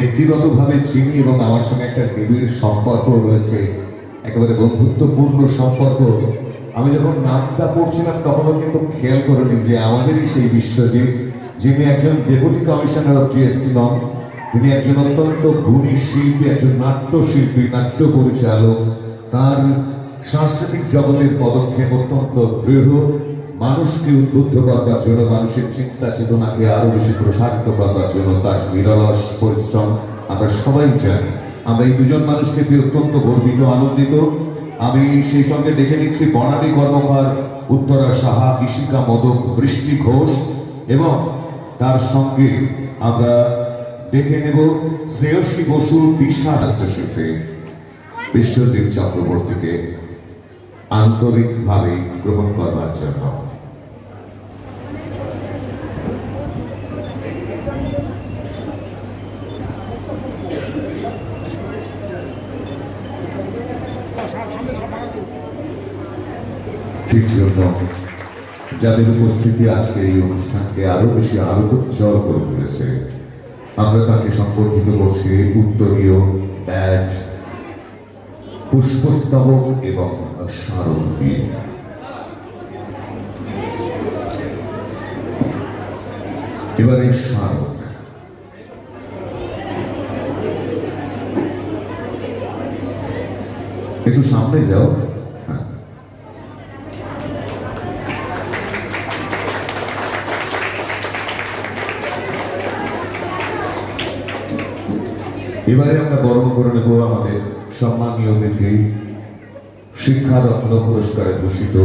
ব্যক্তিগতভাবে চিনি এবং আমার সঙ্গে একটা নিবিড় সম্পর্ক রয়েছে, একেবারে বন্ধুত্বপূর্ণ সম্পর্ক। আমি যখন নামটা পড়ছিলাম, তখনও কিন্তু খেয়াল করিনি যে আমাদেরই সেই বিশ্বজিৎ যিনি একজন ডেপুটি কমিশনার অফ জিএসটি নন, তিনি একজন অত্যন্ত গুণী শিল্পী, একজন নাট্যশিল্পী, নাট্য পরিচালক। তার সাংস্কৃতিক জগতের পদক্ষেপ অত্যন্ত দৃঢ়। মানুষকে উদ্বুদ্ধ করবার জন্য, মানুষের চিন্তা চেতনাকে আরও বেশি প্রসারিত করবার জন্য তার নিরলস পরিশ্রম আমরা সবাই জানি। আমরা এই দুজন মানুষকে পেয়ে অত্যন্ত গর্বিত, আনন্দিত। আমি সেই সঙ্গে ডেকে নিচ্ছি বনানী কর্মকার উত্তরা সাহা ইশিকা মদক, বৃষ্টি ঘোষ এবং তার সঙ্গে আমরা ডেকে নেব শ্রেয়সী বসু দিশা নাট্যশিল্পী বিশ্বজিৎ চক্রবর্তীকে আন্তরিকভাবে গ্রহণ করবার জন্য এর জন্য যাদের উপস্থিতি আজকে এই অনুষ্ঠানকে আরও বেশি আলোকোজ্জ্বল করে তুলেছে। আমরা তাকে সম্পর্কিত করছি উত্তরীয় ব্যাজ পুষ্পস্তবক এবং স্মারক দিয়ে এবারে স্মারক একটু সামনে যাও। এবারে আমরা বরণ করে নেব আমাদের সম্মানীয় অতিথি শিক্ষারত্ন পুরস্কারে ভূষিত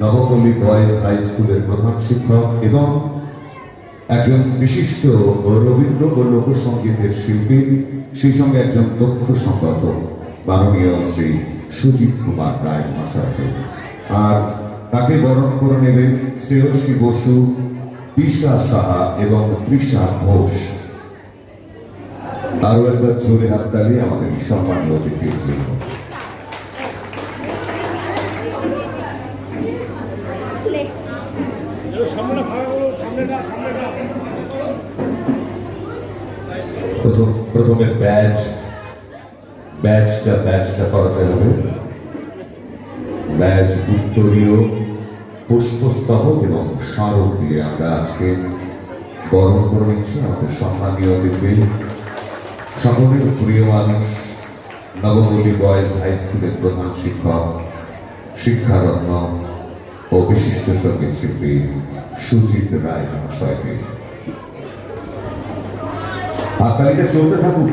নবপল্লী বয়েজ হাই স্কুলের প্রধান শিক্ষক এবং একজন বিশিষ্ট রবীন্দ্র ও লোকসঙ্গীতের শিল্পী, সেই সঙ্গে একজন দক্ষ সম্পাদক, মাননীয় শ্রী সুজিত কুমার রায় মহাশয়কে। আর তাকে বরণ করে নেবেন শ্রেয়সী বসু, দিশা সাহা এবং তৃষা ঘোষ। আরও একবার জোরে হাততালি আমাদের সম্মানীয় অতিথির জন্য প্রথমে ব্যাচ ব্যাচটা ব্যাচটা করাতে হবে। ব্যাচ উত্তরীয়, পুষ্পস্তবক এবং স্মারক দিয়ে আমরা আজকে বরণ করে নিচ্ছি। আমাদের সম্মানীয় অতিথি সকলের প্রিয় মানুষ নবপল্লী বয়েজ হাই স্কুলের প্রধান শিক্ষক, শিক্ষারত্ন ও বিশিষ্ট সংগীত শিল্পী সুজিত রায় মহাশয়কে। হাততালিটা চলতে থাকুক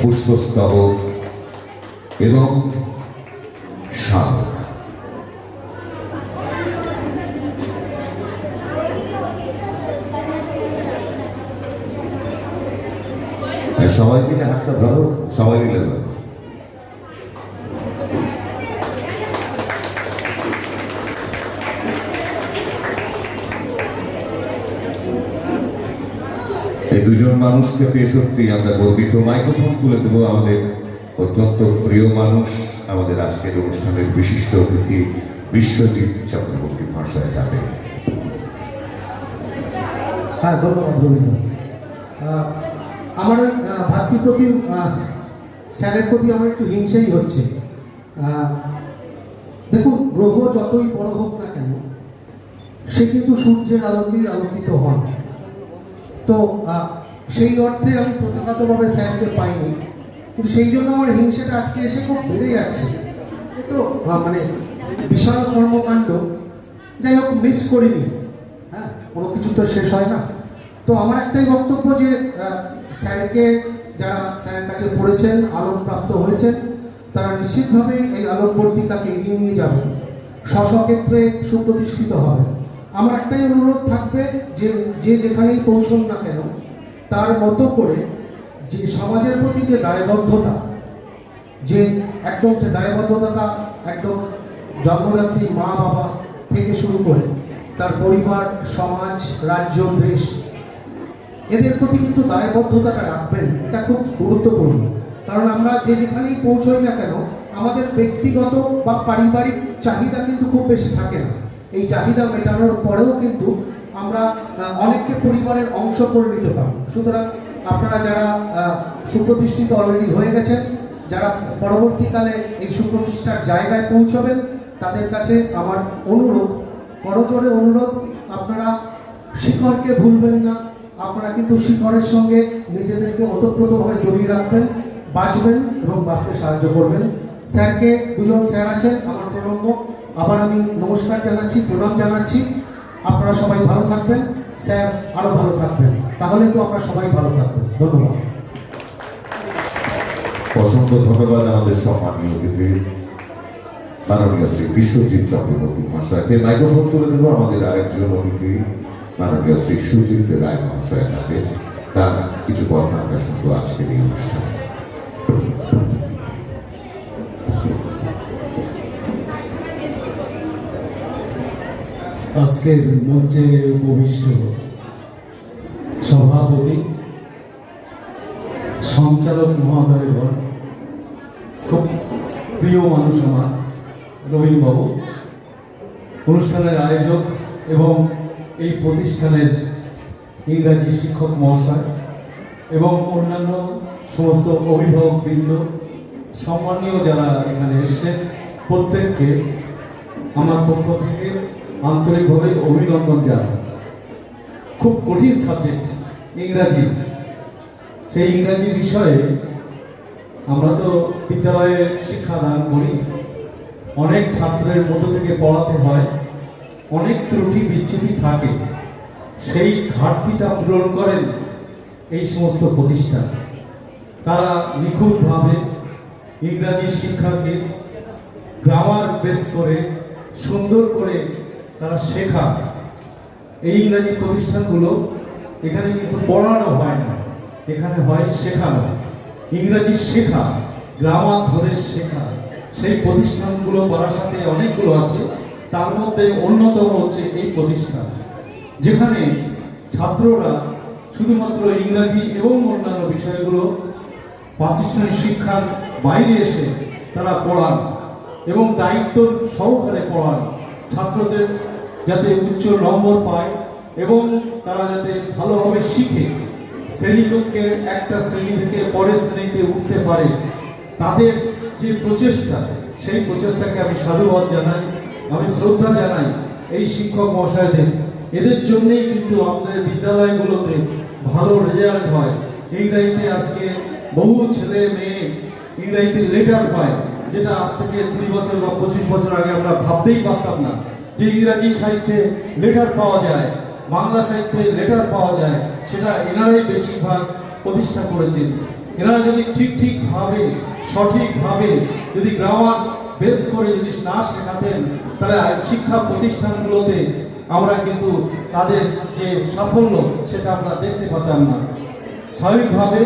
পুষ্পস্তবক এবং শাল। সবাই মিলে হাতটা ধরো, সবাই মিলে ধরো। এই দুজন মানুষকে পেয়ে সত্যি আমরা গর্বিত। মাইক্রোফোন তুলে দেবো আমাদের অত্যন্ত প্রিয় মানুষ, আমাদের আজকের অনুষ্ঠানের বিশিষ্ট অতিথি বিশ্বজিৎ চক্রবর্তী ভাষায় যাবে। হ্যাঁ ধন্যবাদ রবীন্দ্র। আমার ওই আহ, ভাতৃপ্রতিম স্যারের প্রতি আমার একটু হিংসাই হচ্ছে। দেখুন গ্রহ যতই বড় হোক না কেন সে কিন্তু সূর্যের আলোকেই আলোকিত হন। তো সেই অর্থে আমি প্রথাগতভাবে স্যারকে পাইনি। কিন্তু সেই জন্য আমার হিংসাটা আজকে এসে খুব বেড়ে যাচ্ছে। এ তো মানে বিশাল কর্মকাণ্ড যাই হোক মিস করিনি। হ্যাঁ কোনো কিছু তো শেষ হয় না। তো আমার একটাই বক্তব্য যে স্যারকে যারা স্যারের কাছে পড়েছেন আলোক প্রাপ্ত হয়েছেন, তারা নিশ্চিতভাবেই এই আলোকবর্তিকাকে এগিয়ে নিয়ে যাবে। স্ব ক্ষেত্রে সুপ্রতিষ্ঠিত হবে। আমার একটাই অনুরোধ থাকবে যে যে যেখানেই পৌঁছন না কেন, তার মতো করে যে সমাজের প্রতি যে দায়বদ্ধতা, যে একদম সে দায়বদ্ধতাটা একদম জন্মদাত্রী মা বাবা থেকে শুরু করে, তার পরিবার, সমাজ, রাজ্য, দেশ এদের প্রতি কিন্তু দায়বদ্ধতাটা রাখবেন, এটা খুব গুরুত্বপূর্ণ। কারণ আমরা যে যেখানেই পৌঁছই না কেন, আমাদের ব্যক্তিগত বা পারিবারিক চাহিদা কিন্তু খুব বেশি থাকে না। এই চাহিদা মেটানোর পরেও কিন্তু আমরা অনেককে পরিবারের অংশ করে নিতে পারি। সুতরাং আপনারা যারা সুপ্রতিষ্ঠিত অলরেডি হয়ে গেছেন, যারা পরবর্তীকালে এই সুপ্রতিষ্ঠার জায়গায় পৌঁছবেন, তাদের কাছে আমার অনুরোধ, করজোরে অনুরোধ, আপনারা শিখরকে ভুলবেন না। আপনারা কিন্তু শিখরের সঙ্গে নিজেদেরকে ওতপ্রোতভাবে জড়িয়ে রাখবেন, বাঁচবেন এবং বাঁচতে সাহায্য করবেন। স্যারকে দুজন স্যার আছেন, আমার প্রণম্য। আবার আমি নমস্কার জানাচ্ছি, প্রণাম জানাচ্ছি। আপনারা সবাই ভালো থাকবেন, স্যার আরও ভালো থাকবেন। তাহলে তো আমরা সবাই ভালো থাকবেন ধন্যবাদ। অসংখ্য ধন্যবাদ আমাদের সম্মানীয় অতিথি, মাননীয় শ্রী বিশ্বজিৎ চক্রবর্তী মহাশয়কে। মাইক্রোফোন তুলে দেবো আমাদের আরেকজন অতিথি। মাননীয় শ্রী সুজিত রায় মহাশয়ের হাতে তার কিছু কথা আমরা শুনব আজকের এই অনুষ্ঠানে। আজকের মঞ্চে উপবিষ্ট সভাপতি, সঞ্চালক মহোদয়গণ খুব প্রিয় মানুষ আমার রবীন্দ্রবাবু অনুষ্ঠানের আয়োজক এবং এই প্রতিষ্ঠানের ইংরাজি শিক্ষক মহাশয় এবং অন্যান্য সমস্ত অভিভাবকবৃন্দ সম্মানীয় যারা এখানে এসছেন প্রত্যেককে আমার পক্ষ থেকে আন্তরিকভাবে অভিনন্দন জানাই। খুব কঠিন সাবজেক্ট, ইংরাজি। সেই ইংরাজি বিষয়ে আমরা তো বিদ্যালয়ে শিক্ষাদান করি। অনেক ছাত্রের মধ্য থেকে পড়াতে হয়। অনেক ত্রুটি বিচ্ছুটি থাকে, সেই ঘাটতিটা পূরণ করেন এই সমস্ত প্রতিষ্ঠান। তারা নিখুঁতভাবে ইংরাজি শিক্ষাকে গ্রামার বেস করে, সুন্দর করে তারা শেখা এই ইংরাজি প্রতিষ্ঠানগুলো এখানে কিন্তু পড়ানো হয় না, এখানে হয় শেখানো। ইংরাজি শেখা, গ্রামার ধরে শেখা। সেই প্রতিষ্ঠানগুলো সাথে অনেকগুলো আছে। তার মধ্যে অন্যতম হচ্ছে এই প্রতিষ্ঠান, যেখানে ছাত্ররা শুধুমাত্র ইংরাজি এবং অন্যান্য বিষয়গুলো প্রাতিষ্ঠানিক শিক্ষার বাইরে এসে তারা পড়ান এবং দায়িত্ব সহকারে পড়ান ছাত্রদের যাতে উচ্চ নম্বর পায় এবং তারা যাতে ভালোভাবে শিখে। শ্রেণীকক্ষের একটা শ্রেণি থেকে পরের শ্রেণীতে উঠতে পারে। তাদের যে প্রচেষ্টা, সেই প্রচেষ্টাকে আমি সাধুবাদ জানাই। আমি শ্রদ্ধা জানাই এই শিক্ষক মহাশয়দের। এদের জন্যই কিন্তু আমাদের বিদ্যালয়গুলোতে ভালো রেজাল্ট হয়। ইংরাজিতে আজকে বহু ছেলে মেয়ে ইংরাজিতে লেটার পায়, যেটা আজ থেকে কুড়ি বছর বা পঁচিশ বছর আগে আমরা ভাবতেই পারতাম না যে ইংরাজি সাহিত্যে লেটার পাওয়া যায়, বাংলা সাহিত্যে লেটার পাওয়া যায়, সেটা এনারাই বেশিরভাগ প্রতিষ্ঠা করেছেন। এনারা যদি ঠিক ঠিকভাবে সঠিকভাবে যদি গ্রামার বেস করে যদি না শেখাতেন, তাহলে শিক্ষা প্রতিষ্ঠানগুলোতে আমরা কিন্তু তাদের যে সাফল্য, সেটা আমরা দেখতে পেতাম না। স্বাভাবিকভাবে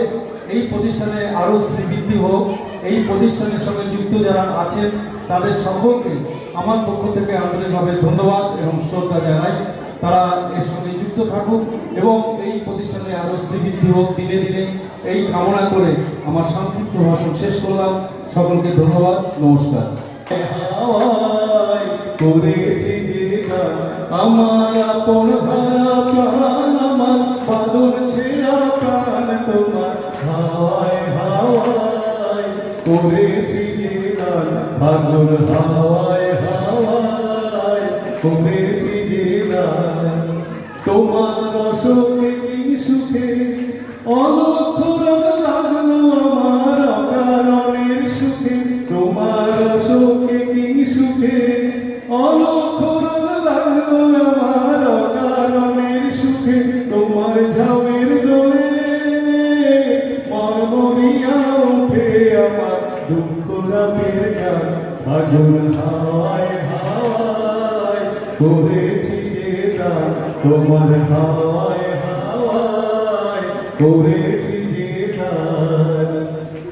এই প্রতিষ্ঠানে আরও শ্রীবৃদ্ধি হোক, এই প্রতিষ্ঠানের সঙ্গে যুক্ত যারা আছেন, তাদের সকলকে আমার পক্ষ থেকে আন্তরিকভাবে ধন্যবাদ এবং শ্রদ্ধা জানাই। তারা এর সঙ্গে যুক্ত থাকুক এবং এই প্রতিষ্ঠানে আরও শ্রীবৃদ্ধি হোক দিনে দিনে। এই কামনা করে আমার সংক্ষিপ্ত ভাষণ শেষ করলাম। সকলকে ধন্যবাদ, নমস্কার। আমার আপন হারা প্রাণ আমার, বাদল ছেঁড়া প্রাণ তোমার। হাওয়ায় হাওয়ায় করেছি হাওয়ায় হাওয়ায় করেছি তোমার অশোকে কি সুখে অলক্ষরণ আগুন হাওয়ায় হাওয়ায় করেছি যে তোমার হাওয়ায় হাওয়ায় করেছি যে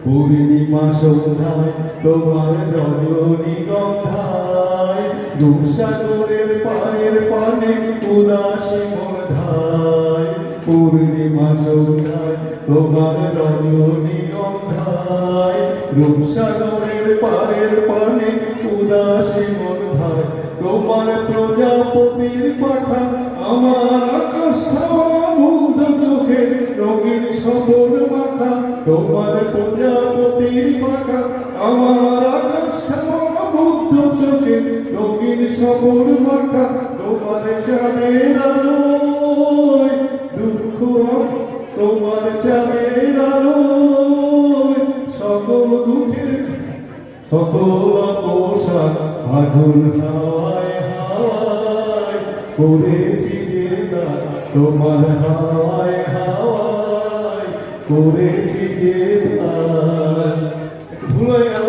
পূর্ণিমা সন্ধ্যায় তোমার রজনী গন্ধায় দুঃসাগরের পারের পানে উদাসী মন ধায় পূর্ণিমা সন্ধ্যায় তোমার রজনী গন্ধায় রূপসাগরের পারের পানে, উদাসী মন ধায় তোমার প্রজাপতির পাখা আমার আকাশ মুগ্ধ চোখে রঙিন সবর মাথা। তোমার প্রজাপতির পাখা আমার আকাশ মুগ্ধ চোখে রঙিন সবর মাথা। তোমার চাঁদের আলোয় সকল পোশাক আগুন হাওয়ায় হাওয়ায় করেছি দান তোমার হাওয়ায় হাওয়ায় করেছি একটু ভুল হয়ে গেল,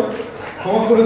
ক্ষমা করে